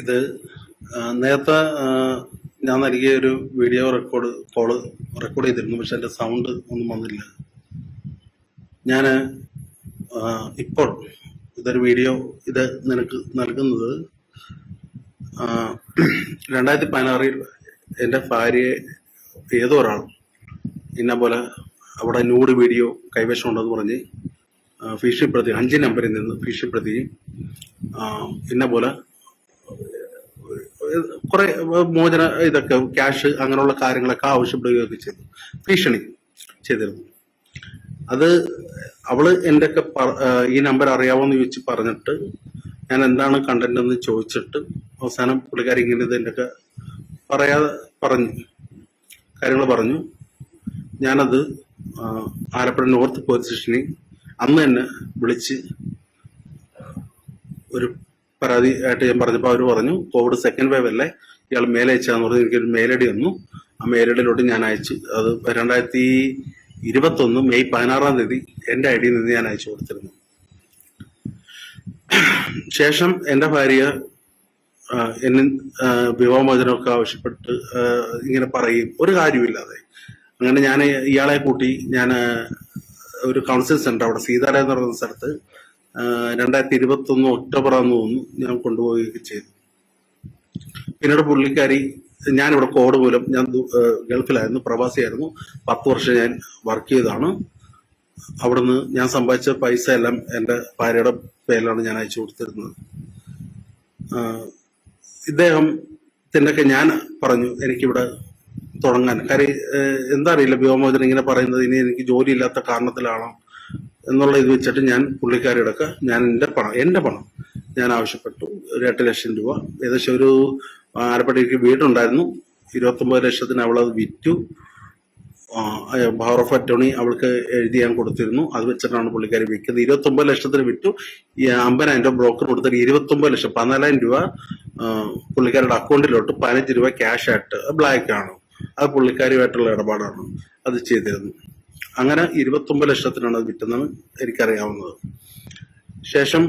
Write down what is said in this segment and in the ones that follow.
ഇത് നേരത്തെ ഞാൻ നൽകിയ ഒരു വീഡിയോ റെക്കോർഡ് കോൾ റെക്കോർഡ് ചെയ്തിരുന്നു പക്ഷെ എന്റെ സൗണ്ട് ഒന്നും വന്നില്ല. ഞാൻ ഇപ്പോൾ ഇതൊരു വീഡിയോ ഇത് നിനക്ക് നൽകുന്നത് രണ്ടായിരത്തി പതിനാറിൽ എന്റെ ഭാര്യയെ ഏതോ ഒരാൾ ഇന്ന പോലെ അവിടെ നൂറ് വീഡിയോ കൈവശം ഉണ്ടെന്ന് പറഞ്ഞ് ഭീഷണിപ്പെടുത്തി അഞ്ച് നമ്പറിൽ നിന്ന് ഭീഷണിപ്പെടുത്തി ഇന്ന പോലെ കുറെ മോചന ഇതൊക്കെ ക്യാഷ് അങ്ങനെയുള്ള കാര്യങ്ങളൊക്കെ ആവശ്യപ്പെടുകയൊക്കെ ചെയ്തു. ഭീഷണി ചെയ്തിരുന്നു. അത് അവൾ എന്റെ ഒക്കെ ഈ നമ്പർ അറിയാവോന്ന് ചോദിച്ച് പറഞ്ഞിട്ട് ഞാൻ എന്താണ് കണ്ടന്റ് എന്ന് ചോദിച്ചിട്ട് അവസാനം പുള്ളിക്കാരി ഇങ്ങനെ ഇത് എന്റെ ഒക്കെ പറയാതെ പറഞ്ഞു. കാര്യങ്ങൾ പറഞ്ഞു. ഞാനത് ആലപ്പുഴ നോർത്ത് പോലീസ് സ്റ്റേഷനിൽ അന്ന് തന്നെ വിളിച്ച് ഒരു പരാതി ആയിട്ട് ഞാൻ പറഞ്ഞപ്പോൾ അവർ പറഞ്ഞു കോവിഡ് സെക്കൻഡ് വേവ് അല്ലേ? ഇയാൾ മേലയച്ചാന്ന് പറഞ്ഞ് എനിക്കൊരു മേലടി വന്നു. ആ മേലടിയിലോട്ട് ഞാൻ അയച്ചു. അത് രണ്ടായിരത്തി ഇരുപത്തൊന്ന് മെയ് പതിനാറാം തീയതി എന്റെ ഐ ഡിയിൽ നിന്ന് ഞാൻ അയച്ചു കൊടുത്തിരുന്നു. ശേഷം എന്റെ ഭാര്യ എന്നെ വിവാഹമോചനമൊക്കെ ആവശ്യപ്പെട്ട് ഇങ്ങനെ പറയും ഒരു കാര്യമില്ലാതെ അങ്ങനെ ഞാൻ ഇയാളെ കൂട്ടി ഞാൻ ഒരു കൗൺസിൽ സെന്റർ അവിടെ സീതാരെന്ന് പറയുന്ന സ്ഥലത്ത് രണ്ടായിരത്തി ഇരുപത്തി ഒന്ന് ഒക്ടോബർ ആണെന്ന് തോന്നുന്നു ഞാൻ കൊണ്ടുപോവുകയൊക്കെ ചെയ്തു. പിന്നീട് പുള്ളിക്കാരി ഞാനിവിടെ കോഡ് മൂലം ഞാൻ ഗൾഫിലായിരുന്നു പ്രവാസിയായിരുന്നു. പത്ത് വർഷം ഞാൻ വർക്ക് ചെയ്തതാണ്. അവിടുന്ന് ഞാൻ സമ്പാദിച്ച പൈസ എല്ലാം എന്റെ ഭാര്യയുടെ പേരിലാണ് ഞാൻ അയച്ചു കൊടുത്തിരുന്നത്. ഇദ്ദേഹം ഇദ്ദേഹത്തിനൊക്കെ ഞാൻ പറഞ്ഞു എനിക്കിവിടെ തുടങ്ങാൻ. കാര്യം എന്താ അറിയില്ല വ്യോമോചനം ഇങ്ങനെ പറയുന്നത് ഇനി എനിക്ക് ജോലിയില്ലാത്ത കാരണത്തിലാണോ എന്നുള്ള ഇത് വെച്ചിട്ട് ഞാൻ പുള്ളിക്കാരിയുടെ ഒക്കെ ഞാൻ എന്റെ പണം എന്റെ പണം ഞാൻ ആവശ്യപ്പെട്ടു. ഒരു എട്ട് ലക്ഷം രൂപ. ഏകദേശം ഒരു ആലപ്പുഴയ്ക്ക് വീടുണ്ടായിരുന്നു. ഇരുപത്തൊമ്പത് ലക്ഷത്തിന് അവളത് വിറ്റു. പവർ ഓഫ് അറ്റോണി അവൾക്ക് എഴുതി ഞാൻ കൊടുത്തിരുന്നു. അത് വെച്ചിട്ടാണ് പുള്ളിക്കാരി വിൽക്കുന്നത്. ഇരുപത്തൊമ്പത് ലക്ഷത്തിന് വിറ്റു. ഈ അമ്പതിനായിരം രൂപ ബ്രോക്കർ കൊടുത്തിട്ട് ഇരുപത്തൊമ്പത് ലക്ഷം പതിനാലായിരം രൂപ പുള്ളിക്കാരുടെ അക്കൗണ്ടിലോട്ട് പതിനഞ്ച് രൂപ ക്യാഷ് ആയിട്ട് ബ്ലാക്ക് ആണ്. അത് പുള്ളിക്കാരിയുമായിട്ടുള്ള ഇടപാടാണ് അത് ചെയ്തിരുന്നു അങ്ങനെ ഇരുപത്തൊമ്പത് ലക്ഷത്തിനാണ് അത് കിട്ടുന്നത് എനിക്കറിയാവുന്നത്. ശേഷം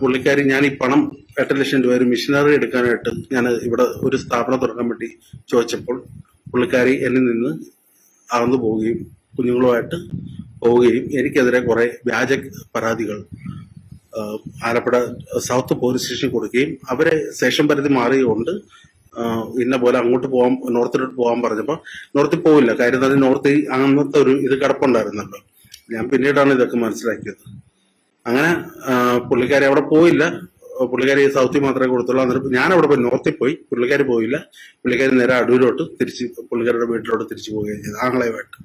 പുള്ളിക്കാരി ഞാൻ ഈ പണം എട്ട് ലക്ഷം രൂപ ഒരു മിഷനറി എടുക്കാനായിട്ട് ഞാൻ ഇവിടെ ഒരു സ്ഥാപനം തുടങ്ങാൻ വേണ്ടി ചോദിച്ചപ്പോൾ പുള്ളിക്കാരി എന്നിൽ നിന്ന് അകന്നു പോവുകയും കുഞ്ഞുങ്ങളുമായിട്ട് പോവുകയും എനിക്കെതിരെ കുറെ വ്യാജ പരാതികൾ ആലപ്പുഴ സൗത്ത് പോലീസ് സ്റ്റേഷനിൽ കൊടുക്കുകയും അവരെ സ്റ്റേഷൻ പരിധി മാറിയുകൊണ്ട് ഇന്ന പോലെ അങ്ങോട്ട് പോകാൻ നോർത്തിലോട്ട് പോകാൻ പറഞ്ഞപ്പോൾ നോർത്തിൽ പോവില്ല. കാര്യം തന്നെ നോർത്തിൽ അന്നത്തെ ഒരു ഇത് കിടപ്പുണ്ടായിരുന്നല്ലോ. ഞാൻ പിന്നീടാണ് ഇതൊക്കെ മനസ്സിലാക്കിയത്. അങ്ങനെ പുള്ളിക്കാരി അവിടെ പോയില്ല. പുള്ളിക്കാരി സൗത്തിൽ മാത്രമേ കൊടുത്തുള്ളൂ. അന്നേരം ഞാൻ അവിടെ പോയി നോർത്തിൽ പോയി. പുള്ളിക്കാരി പോയില്ല. പുള്ളിക്കാരി നേരെ അടൂരോട്ട് തിരിച്ച് പുള്ളിക്കാരുടെ വീട്ടിലോട്ട് തിരിച്ചു പോവുകയും ചെയ്തു. ആങ്ങളയുമായിട്ട്.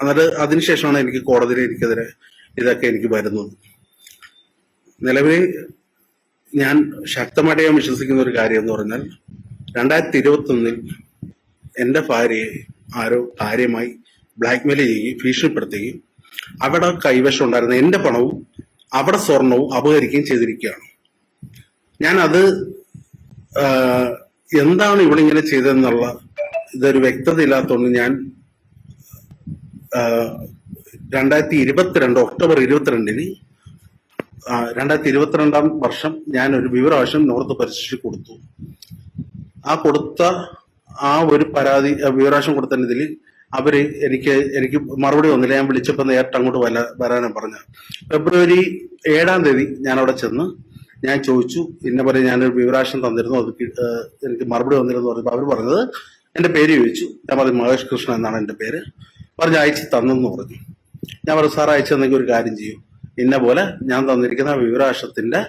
എന്നിട്ട് അതിനുശേഷമാണ് എനിക്ക് കോടതിയിൽ എനിക്കെതിരെ ഇതൊക്കെ എനിക്ക് വരുന്നത്. നിലവിൽ ഞാൻ ശക്തമായിട്ട് ഞാൻ വിശ്വസിക്കുന്ന ഒരു കാര്യം എന്ന് പറഞ്ഞാൽ രണ്ടായിരത്തി ഇരുപത്തി ഒന്നിൽ എന്റെ ഭാര്യയെ ആരോ കാര്യമായി ബ്ലാക്ക്മെയിൽ ചെയ്യുകയും ഭീഷണിപ്പെടുത്തുകയും അവിടെ കൈവശം ഉണ്ടായിരുന്ന എന്റെ പണവും അവിടെ സ്വർണവും അപഹരിക്കുകയും ചെയ്തിരിക്കുകയാണ്. ഞാൻ അത് എന്താണ് ഇവിടെ ഇങ്ങനെ ചെയ്തതെന്നുള്ള ഇതൊരു വ്യക്തത ഇല്ലാത്തതുകൊണ്ട് ഞാൻ രണ്ടായിരത്തി ഇരുപത്തിരണ്ട് ഒക്ടോബർ ഇരുപത്തിരണ്ടിന് രണ്ടായിരത്തി ഇരുപത്തിരണ്ടാം വർഷം ഞാൻ ഒരു വിവരാവശ്യം നോർത്ത് പരിശോധിച്ച് കൊടുത്തു. ആ കൊടുത്ത ആ ഒരു പരാതി വിവരാവശ്യം കൊടുത്തതിൽ അവർ എനിക്ക് എനിക്ക് മറുപടി ഒന്നില്ല ഞാൻ വിളിച്ചപ്പോൾ നേരിട്ട് അങ്ങോട്ട് വല വരാനും പറഞ്ഞു ഫെബ്രുവരി ഏഴാം തീയതി ഞാൻ അവിടെ ചെന്ന് ഞാൻ ചോദിച്ചു. ഇന്ന പോലെ ഞാനൊരു വിവരാവശ്യം തന്നിരുന്നു. അത് എനിക്ക് മറുപടി വന്നിരുന്നു പറഞ്ഞപ്പോൾ അവർ പറഞ്ഞത് എന്റെ പേര് ചോദിച്ചു. ഞാൻ പറഞ്ഞു മഹേഷ് കൃഷ്ണൻ എന്നാണ് എന്റെ പേര്. പറഞ്ഞ് അയച്ച് തന്നെന്ന് പറഞ്ഞു. ഞാൻ പറഞ്ഞു സാർ അയച്ചു തന്നെങ്കിൽ ഒരു കാര്യം ചെയ്യൂ. ഇന്ന പോലെ ഞാൻ തന്നിരിക്കുന്ന വിവരാശത്തിന്റെ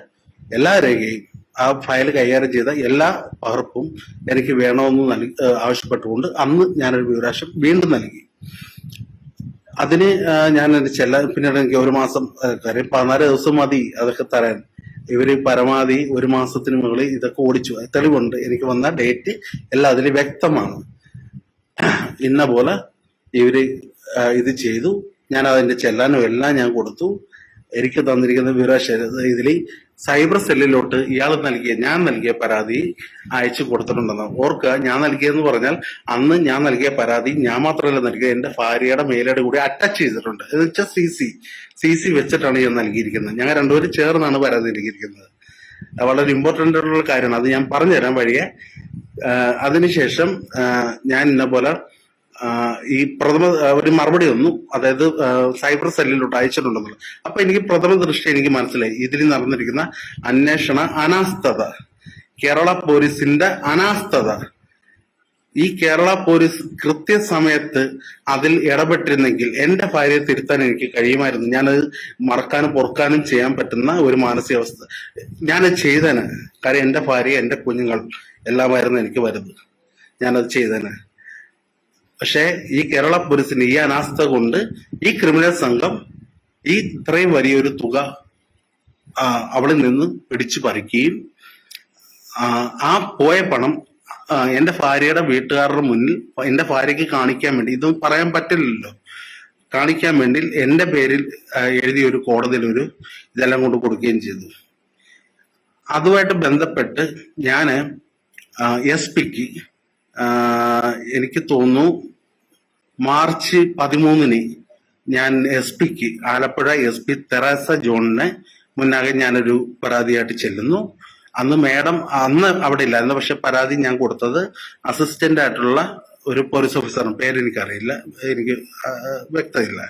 എല്ലാ രേഖയും ആ ഫയൽ കൈകാര്യം ചെയ്ത എല്ലാ പകർപ്പും എനിക്ക് വേണമെന്ന് നൽകി ആവശ്യപ്പെട്ടുകൊണ്ട് അന്ന് ഞാനൊരു വിവരാശം വീണ്ടും നൽകി. അതിന് ഞാൻ എന്റെ ചെല്ല പിന്നീട് എനിക്ക് ഒരു മാസം കാര്യം പതിനാല് ദിവസം മതി അതൊക്കെ തരാൻ. ഇവർ പരമാവധി ഒരു മാസത്തിന് മുകളിൽ ഇതൊക്കെ ഓടിച്ചു. തെളിവുണ്ട്. എനിക്ക് വന്ന ഡേറ്റ് എല്ലാം അതിൽ വ്യക്തമാണ്. ഇന്ന പോലെ ഇവർ ഇത് ചെയ്തു. ഞാൻ അതിന്റെ ചെല്ലാനും എല്ലാം ഞാൻ കൊടുത്തു. എനിക്ക് തന്നിരിക്കുന്ന വിവരാശ ഇതിൽ സൈബർ സെല്ലിലോട്ട് ഇയാൾ നൽകിയ ഞാൻ നൽകിയ പരാതി അയച്ചു കൊടുത്തിട്ടുണ്ടെന്ന്. ഓർക്കുക ഞാൻ നൽകിയെന്ന് പറഞ്ഞാൽ അന്ന് ഞാൻ നൽകിയ പരാതി ഞാൻ മാത്രമല്ല നൽകിയത്. എന്റെ ഭാര്യയുടെ മേലോട് കൂടി അറ്റാച്ച് ചെയ്തിട്ടുണ്ട്. എന്ന് വെച്ചാൽ സി സി സി സി വെച്ചിട്ടാണ് ഞാൻ നൽകിയിരിക്കുന്നത്. ഞങ്ങൾ രണ്ടുപേരും ചേർന്നാണ് പരാതി നൽകിയിരിക്കുന്നത്. വളരെ ഇമ്പോർട്ടന്റ് ആയിട്ടുള്ള കാര്യമാണ്. അത് ഞാൻ പറഞ്ഞുതരാൻ വഴിയെ. അതിനുശേഷം ഞാൻ ഇന്ന പോലെ ഈ പ്രഥമ ഒരു മറുപടി ഒന്നും അതായത് സൈബർ സെല്ലിലോട്ട് അയച്ചിട്ടുണ്ടെന്നുള്ളത് അപ്പൊ എനിക്ക് പ്രഥമ ദൃഷ്ടി എനിക്ക് മനസ്സിലായി. ഇതിൽ നടന്നിരിക്കുന്ന അന്വേഷണ അനാസ്ഥത. കേരള പോലീസിന്റെ അനാസ്ഥത. ഈ കേരള പോലീസ് കൃത്യസമയത്ത് അതിൽ ഇടപെട്ടിരുന്നെങ്കിൽ എന്റെ ഭാര്യയെ തിരുത്താൻ എനിക്ക് കഴിയുമായിരുന്നു. ഞാനത് മറക്കാനും പൊറുക്കാനും ചെയ്യാൻ പറ്റുന്ന ഒരു മാനസികാവസ്ഥ. ഞാനത് ചെയ്തേനെ. കാര്യം എന്റെ ഭാര്യ എന്റെ കുഞ്ഞുങ്ങൾ എല്ലാമായിരുന്നു എനിക്ക് വരുന്നത്. ഞാനത് ചെയ്തേനെ. പക്ഷേ ഈ കേരള പോലീസിന് ഈ അനാസ്ഥ കൊണ്ട് ഈ ക്രിമിനൽ സംഘം ഈ ഇത്രയും വലിയൊരു തുക അവിടെ നിന്ന് പിടിച്ചു പറിക്കുകയും ആ, പോയ പണം എന്റെ ഭാര്യയുടെ വീട്ടുകാരുടെ മുന്നിൽ എന്റെ ഭാര്യയ്ക്ക് കാണിക്കാൻ വേണ്ടി ഇതൊന്നും പറയാൻ പറ്റില്ലല്ലോ. കാണിക്കാൻ വേണ്ടി എന്റെ പേരിൽ എഴുതിയ ഒരു കോടതിയിൽ ഒരു ഇതെല്ലാം കൊണ്ട് കൊടുക്കുകയും ചെയ്തു. അതുമായിട്ട് ബന്ധപ്പെട്ട് ഞാൻ എസ് പിക്ക് എനിക്ക് തോന്നുന്നു മാർച്ച് പതിമൂന്നിന് ഞാൻ എസ് പിക്ക് ആലപ്പുഴ എസ് പി തെരേസ ജോണിനെ മുന്നാകെ ഞാനൊരു പരാതിയായിട്ട് ചെല്ലുന്നു. അന്ന് മേഡം അന്ന് അവിടെ ഇല്ലായിരുന്നു. പക്ഷെ പരാതി ഞാൻ കൊടുത്തത് അസിസ്റ്റന്റ് ആയിട്ടുള്ള ഒരു പോലീസ് ഓഫീസറിന് പേരെനിക്കറിയില്ല. എനിക്ക് വ്യക്തമില്ല.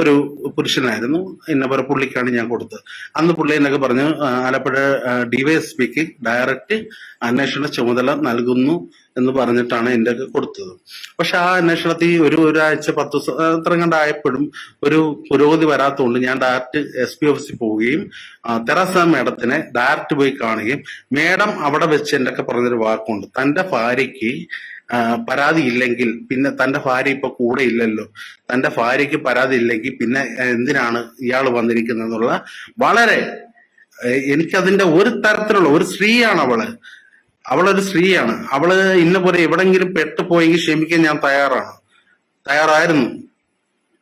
ഒരു പുരുഷനായിരുന്നു. എന്നെ പോലെ പുള്ളിക്കാണ് ഞാൻ കൊടുത്തത്. അന്ന് പുള്ളി എന്നൊക്കെ പറഞ്ഞു ആലപ്പുഴ ഡിവൈഎസ്പിക്ക് ഡയറക്റ്റ് അന്വേഷണ ചുമതല നൽകുന്നു എന്ന് പറഞ്ഞിട്ടാണ് എന്റെ കൊടുത്തത്. പക്ഷെ ആ അന്വേഷണത്തിൽ ഒരു ഒരാഴ്ച പത്ത് ദിവസം കണ്ടായപ്പോഴും ഒരു പുരോഗതി വരാത്തതുകൊണ്ട് ഞാൻ ഡയറക്റ്റ് എസ് പി ഓഫീസിൽ പോവുകയും തെറാസ മേഡത്തിനെ ഡയറക്റ്റ് പോയി കാണുകയും മേഡം അവിടെ വെച്ച് എന്റെ ഒക്കെ പറഞ്ഞൊരു വാക്കുണ്ട്. തന്റെ ഭാര്യയ്ക്ക് പരാതി ഇല്ലെങ്കിൽ പിന്നെ തന്റെ ഭാര്യ ഇപ്പൊ കൂടെ ഇല്ലല്ലോ. തന്റെ ഭാര്യയ്ക്ക് പരാതി ഇല്ലെങ്കിൽ പിന്നെ എന്തിനാണ് ഇയാൾ വന്നിരിക്കുന്നത് എന്നുള്ള വളരെ എനിക്കതിന്റെ ഒരു തരത്തിലുള്ള ഒരു സ്ത്രീയാണ് അവൾ. അവളൊരു സ്ത്രീയാണ്. അവൾ ഇന്ന പോലെ എവിടെങ്കിലും പെട്ടുപോയെങ്കിൽ ക്ഷമിക്കാൻ ഞാൻ തയ്യാറാണ്. തയ്യാറായിരുന്നു.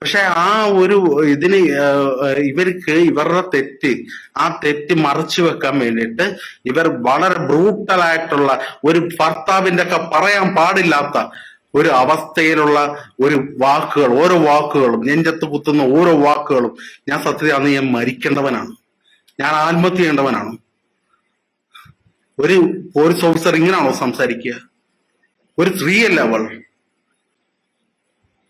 പക്ഷെ ആ ഒരു ഇതിന് ഇവർക്ക് ഇവരുടെ തെറ്റ് ആ തെറ്റ് മറച്ചു വെക്കാൻ വേണ്ടിയിട്ട് ഇവർ വളരെ ബ്രൂട്ടലായിട്ടുള്ള ഒരു ഭർത്താവിന്റെ ഒക്കെ പറയാൻ പാടില്ലാത്ത ഒരു അവസ്ഥയിലുള്ള ഒരു വാക്കുകൾ ഓരോ വാക്കുകളും നെഞ്ചത്ത് കുത്തുന്ന ഓരോ വാക്കുകളും ഞാൻ സത്യത്തിൽ അന്ന് ഞാൻ മരിക്കേണ്ടവനാണ്. ഞാൻ ആത്മഹത്യ ചെയ്യേണ്ടവനാണ്. ഒരു പോലീസ് ഓഫീസർ ഇങ്ങനാണോ സംസാരിക്കുക? ഒരു സ്ത്രീയല്ല അവൾ.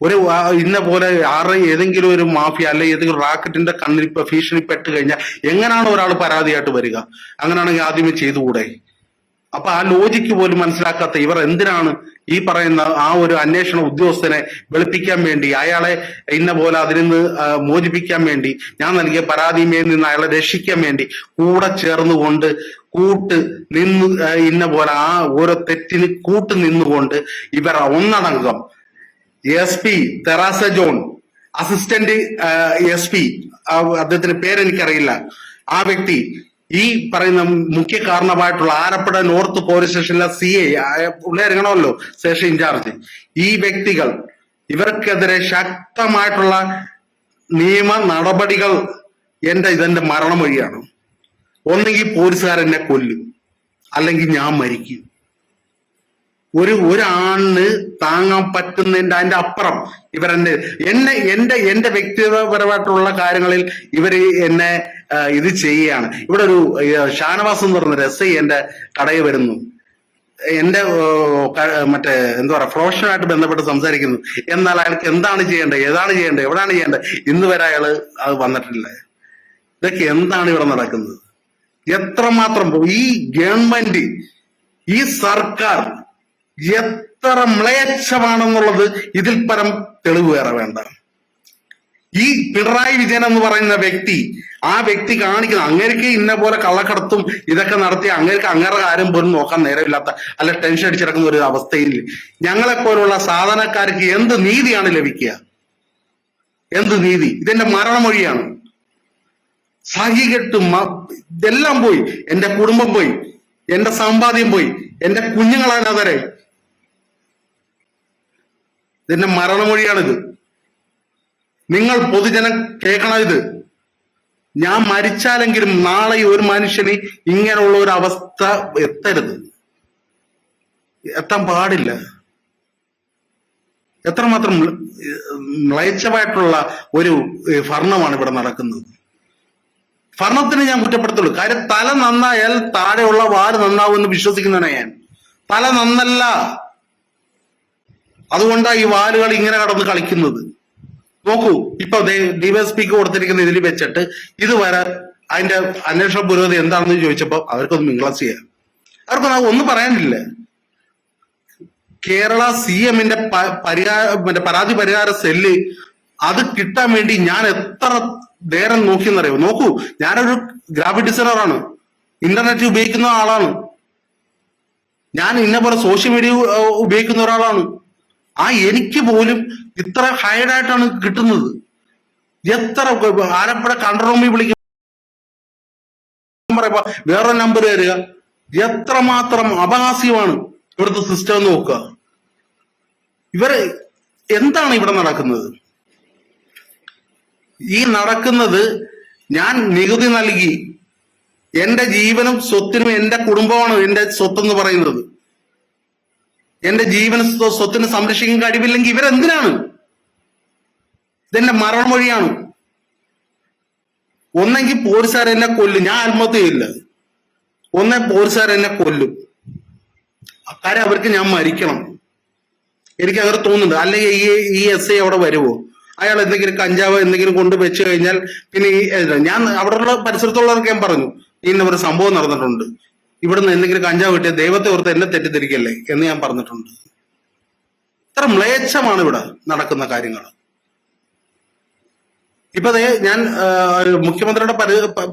ഒരു ഇന്ന പോലെ ആറ് ഏതെങ്കിലും ഒരു മാഫിയ അല്ലെ ഏതെങ്കിലും റാക്കറ്റിന്റെ കണ്ണിൽ ഇപ്പൊ ഭീഷണിപ്പെട്ട് കഴിഞ്ഞാൽ എങ്ങനെയാണ് ഒരാൾ പരാതിയായിട്ട് വരിക? അങ്ങനെയാണെങ്കിൽ ആദ്യമേ ചെയ്തുകൂടെ? അപ്പൊ ആ ലോജിക്ക് പോലും മനസ്സിലാക്കാത്ത ഇവർ എന്തിനാണ് ഈ പറയുന്ന ആ ഒരു അന്വേഷണ ഉദ്യോഗസ്ഥനെ വെളുപ്പിക്കാൻ വേണ്ടി അയാളെ ഇന്ന പോലെ അതിൽ നിന്ന് മോചിപ്പിക്കാൻ വേണ്ടി ഞാൻ നൽകിയ പരാതിമേൽ നിന്ന് അയാളെ രക്ഷിക്കാൻ വേണ്ടി കൂടെ ചേർന്നുകൊണ്ട് കൂട്ട് നിന്ന് ഇന്ന പോലെ ആ ഓരോ തെറ്റിന് കൂട്ട് നിന്നുകൊണ്ട് ഇവർ ഒന്നടങ്കം S P Teresa John assistant S P അദ്ദേഹത്തിന്റെ പേരെനിക്കറിയില്ല ആ വ്യക്തി ഈ പറയുന്ന മുഖ്യ കാരണമായിട്ടുള്ള ആലപ്പുഴ നോർത്ത് പോലീസ് സ്റ്റേഷനിലെ സി ഐ ഇറങ്ങണമല്ലോ സ്റ്റേഷൻ ഇൻചാർജ്. ഈ വ്യക്തികൾ ഇവർക്കെതിരെ ശക്തമായിട്ടുള്ള നിയമ നടപടികൾ എന്റെ ഇതെന്റെ മരണം വഴിയാണ് ഒന്നെങ്കിൽ പോലീസുകാരെന്നെ കൊല്ലും. അല്ലെങ്കിൽ ഞാൻ മരിക്കും. ഒരു ഒരാണിന് താങ്ങാൻ പറ്റുന്നതിന്റെ അതിന്റെ അപ്പുറം ഇവരെന്നെ എന്നെ എന്റെ എന്റെ വ്യക്തിപരമായിട്ടുള്ള കാര്യങ്ങളിൽ ഇവർ എന്നെ ഇത് ചെയ്യുകയാണ്. ഇവിടെ ഒരു ഷാനവാസം എന്ന് പറയുന്ന എസ് ഐ എന്റെ കടയിൽ വരുന്നു. എന്റെ മറ്റേ എന്താ പറയാ പ്രൊഫഷനായിട്ട് ബന്ധപ്പെട്ട് സംസാരിക്കുന്നു. എന്നാൽ അയാൾക്ക് എന്താണ് ചെയ്യേണ്ടത്? ഏതാണ് ചെയ്യേണ്ടത്? എവിടെയാണ് ചെയ്യേണ്ടത്? ഇന്ന് വരെ അയാൾ അത് വന്നിട്ടില്ല. ഇതൊക്കെ എന്താണ് ഇവിടെ നടക്കുന്നത്? എത്രമാത്രം ഈ ഗവൺമെന്റ് ഈ സർക്കാർ എത്ര മ്ലേച്ഛമാണെന്നുള്ളത് ഇതിൽ പരം തെളിവ് വേറെ വേണ്ട. ഈ പിണറായി വിജയൻ എന്ന് പറയുന്ന വ്യക്തി ആ വ്യക്തി കാണിക്കുന്ന അങ്ങേർക്ക് ഇന്ന പോലെ കള്ളക്കടത്തും ഇതൊക്കെ നടത്തി അങ്ങേർക്ക് അങ്ങേറെ കാര്യം പോലും നോക്കാൻ നേരമില്ലാത്ത അല്ല ടെൻഷൻ അടിച്ചിടക്കുന്ന ഒരു അവസ്ഥയിൽ ഞങ്ങളെ പോലുള്ള സാധാരണക്കാർക്ക് എന്ത് നീതിയാണ് ലഭിക്കുക? എന്ത് നീതി? ഇതെന്റെ മരണമൊഴിയാണ്. സഹികെട്ടും ഇതെല്ലാം പോയി. എന്റെ കുടുംബം പോയി. എന്റെ സമ്പാദ്യം പോയി. എന്റെ കുഞ്ഞുങ്ങളാണ് കുഞ്ഞുങ്ങളാണതരെ ഇതിന്റെ മരണമൊഴിയാണിത്. നിങ്ങൾ പൊതുജനം കേൾക്കണം ഇത്? ഞാൻ മരിച്ചാലെങ്കിലും നാളെ ഒരു മനുഷ്യന് ഇങ്ങനെയുള്ള ഒരു അവസ്ഥ എത്തരുത്. എത്താൻ പാടില്ല. എത്രമാത്രം മ്ലയച്ചമായിട്ടുള്ള ഒരു ഭരണമാണ് ഇവിടെ നടക്കുന്നത്. ഭരണത്തിന് ഞാൻ കുറ്റപ്പെടുത്തുള്ളൂ. കാര്യം തല നന്നായാൽ താഴെയുള്ള വാൽ നന്നാവുമെന്ന് വിശ്വസിക്കുന്നതാണ് ഞാൻ. തല നന്നല്ല. അതുകൊണ്ടാണ് ഈ വാലുകൾ ഇങ്ങനെ കടന്ന് കളിക്കുന്നത്. നോക്കൂ ഇപ്പൊ ഡിവൈഎസ്പിക്ക് കൊടുത്തിരിക്കുന്ന ഇതിൽ വെച്ചിട്ട് ഇതുവരെ അതിന്റെ അന്വേഷണ പുരോഗതി എന്താണെന്ന് ചോദിച്ചപ്പോൾ അവർക്കൊന്നും മിംഗ്ലസ് ചെയ്യാം അവർക്കൊന്നും ഒന്നും പറയാനില്ല. കേരള സി എമ്മിന്റെ പരിഹാര പരാതി പരിഹാര സെല്ല് അത് കിട്ടാൻ വേണ്ടി ഞാൻ എത്ര നേരം നോക്കിയെന്നറിയോ? നോക്കൂ ഞാനൊരു ഗ്രാഫിക് ഡിസൈനറാണ് ഇന്റർനെറ്റ് ഉപയോഗിക്കുന്ന ആളാണ്. ഞാൻ ഇന്ന പോലെ സോഷ്യൽ മീഡിയ ഉപയോഗിക്കുന്ന ഒരാളാണ്. ആ എനിക്ക് പോലും ഇത്ര ഹൈഡ് ആയിട്ടാണ് കിട്ടുന്നത്. എത്ര ആലപ്പുഴ കൺട്രോൾ റൂമിൽ വിളിക്കും വേറെ നമ്പർ തരിക എത്രമാത്രം അപഹാസ്യമാണ് ഇവിടുത്തെ സിസ്റ്റം നോക്കുക. ഇവർ എന്താണ് ഇവിടെ നടക്കുന്നത്? ഈ നടക്കുന്നത് ഞാൻ നികുതി നൽകി. എന്റെ ജീവനും സ്വത്തിനും എന്റെ കുടുംബമാണ് എന്റെ സ്വത്തെന്ന് പറയുന്നത്. എന്റെ ജീവന സ്വ- സ്വത്തിന് സംരക്ഷിക്കാൻ കഴിവില്ലെങ്കിൽ ഇവരെന്തിനാണ്? ഇതെന്റെ മരണമൊഴിയാണ് ഒന്നെങ്കിൽ പോലീസുകാർ എന്നെ കൊല്ലും. ഞാൻ ആത്മഹത്യ ചെയ്യില്ല. ഒന്നെ പോലീസുകാർ എന്നെ കൊല്ലും. അക്കാരെ അവർക്ക് ഞാൻ മരിക്കണം. എനിക്ക് അങ്ങനെ തോന്നുന്നുണ്ട്. അല്ലെങ്കിൽ ഈ ഈ എസ് ഐ അവിടെ വരുമോ അയാൾ എന്തെങ്കിലും കഞ്ചാവ് എന്തെങ്കിലും കൊണ്ട് വെച്ച് കഴിഞ്ഞാൽ പിന്നെ ഈ ഞാൻ അവിടെയുള്ള പരിസരത്തുള്ളവർക്ക് ഞാൻ പറഞ്ഞു. ഇന്ന ഒരു സംഭവം നടന്നിട്ടുണ്ട്. ഇവിടുന്ന് എന്തെങ്കിലും കഞ്ചാവ് കിട്ടിയ ദൈവത്തെ ഓർത്ത് എന്നെ തെറ്റിദ്ധരിക്കല്ലേ എന്ന് ഞാൻ പറഞ്ഞിട്ടുണ്ട്. ഇത്ര മ്ലേച്ഛമാണ് ഇവിടെ നടക്കുന്ന കാര്യങ്ങൾ. ഇപ്പൊ ഞാൻ മുഖ്യമന്ത്രിയുടെ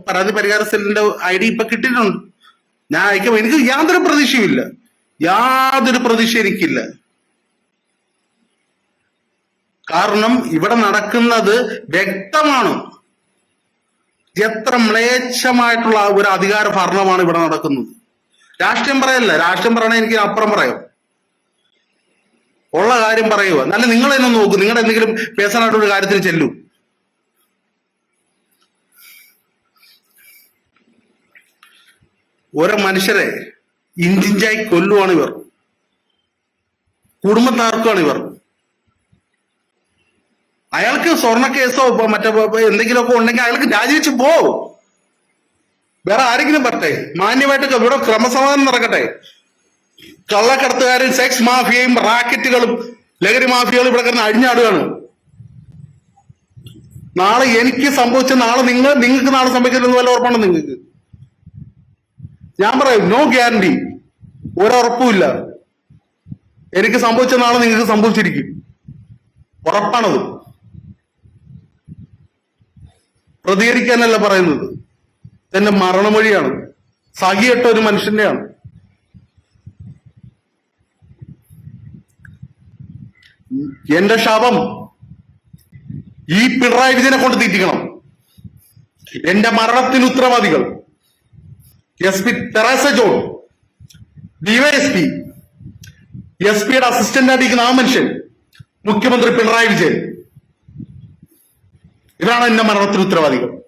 പരാതി പരിഹാര സെല്ലിന്റെ ഐ ഡി ഇപ്പൊ കിട്ടിയിട്ടുണ്ട്. ഞാൻ അയക്കും എനിക്ക് യാതൊരു പ്രതീക്ഷയുമില്ല. യാതൊരു പ്രതീക്ഷ എനിക്കില്ല. കാരണം ഇവിടെ നടക്കുന്നത് വ്യക്തമാണ്. എത്ര മ്ലേച്ഛമായിട്ടുള്ള ഒരു അധികാര ഭരണമാണ് ഇവിടെ നടക്കുന്നത്. രാഷ്ട്രീയം പറയല്ല. രാഷ്ട്രീയം പറയണേ എനിക്ക് അപ്പുറം പറയാം. ഉള്ള കാര്യം പറയുക നല്ല നിങ്ങൾ തന്നെ നോക്കൂ. നിങ്ങളുടെ എന്തെങ്കിലും പേഴ്സണായിട്ട് ഒരു കാര്യത്തിൽ ചെല്ലൂ. ഓരോ മനുഷ്യരെ ഇഞ്ചിഞ്ചായി കൊല്ലുവാണ് ഇവർ. കുടുംബത്താർക്കുമാണ് ഇവർ. അയാൾക്ക് സ്വർണ കേസോ മറ്റേ എന്തെങ്കിലുമൊക്കെ ഉണ്ടെങ്കിൽ അയാൾക്ക് രാജിവെച്ച് പോ വേറെ ആരെങ്കിലും പറ്റേ? മാന്യമായിട്ട് ഇവിടെ ക്രമസമാധാനം നടക്കട്ടെ. കള്ളക്കടത്തുകാരും സെക്സ് മാഫിയയും റാക്കറ്റുകളും ലഹരി മാഫിയകളും ഇവിടെ കിടന്ന് അഴിഞ്ഞാടുകയാണ്. നാളെ എനിക്ക് സംഭവിച്ച നാളെ നിങ്ങൾ നിങ്ങൾക്ക് നാളെ സംഭവിക്കില്ലെന്ന് വല്ല ഉറപ്പാണ് നിങ്ങൾക്ക്? ഞാൻ പറയും നോ ഗ്യാരണ്ടി ഒരുറപ്പുമില്ല എനിക്ക് സംഭവിച്ച നാളെ നിങ്ങൾക്ക് സംഭവിച്ചിരിക്കും. ഉറപ്പാണത്. പ്രതികരിക്കാനല്ല പറയുന്നത്. എന്റെ മരണമൊഴിയാണ്. സഹിയിട്ട ഒരു മനുഷ്യന്റെയാണ്. എന്റെ ശവം ഈ പിണറായി വിജയനെ കൊണ്ട് തീറ്റിക്കണം. എന്റെ മരണത്തിന് ഉത്തരവാദികൾ S P Teresa John DYSP S പിയുടെ അസിസ്റ്റന്റ് ആയിരിക്കുന്ന ആ മനുഷ്യൻ മുഖ്യമന്ത്രി പിണറായി വിജയൻ. ഇതാണ് എന്റെ മരണത്തിന് ഉത്തരവാദികൾ.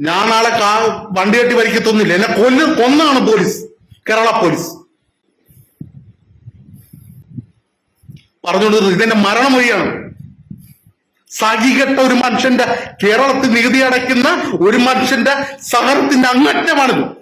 ഞാൻ ആളെ കാ വണ്ടി കെട്ടി വരിക്കത്തൊന്നുമില്ല എന്നെ കൊല്ല് കൊന്നാണ് പോലീസ്. കേരള പോലീസ്. പറഞ്ഞുകൊണ്ട് ഇതെന്റെ മരണമൊഴിയാണ്. സഹികെട്ട ഒരു മനുഷ്യന്റെ കേരളത്തിൽ നികുതി അടയ്ക്കുന്ന ഒരു മനുഷ്യന്റെ സഹനത്തിന്റെ അങ്ങറ്റമാണിത്.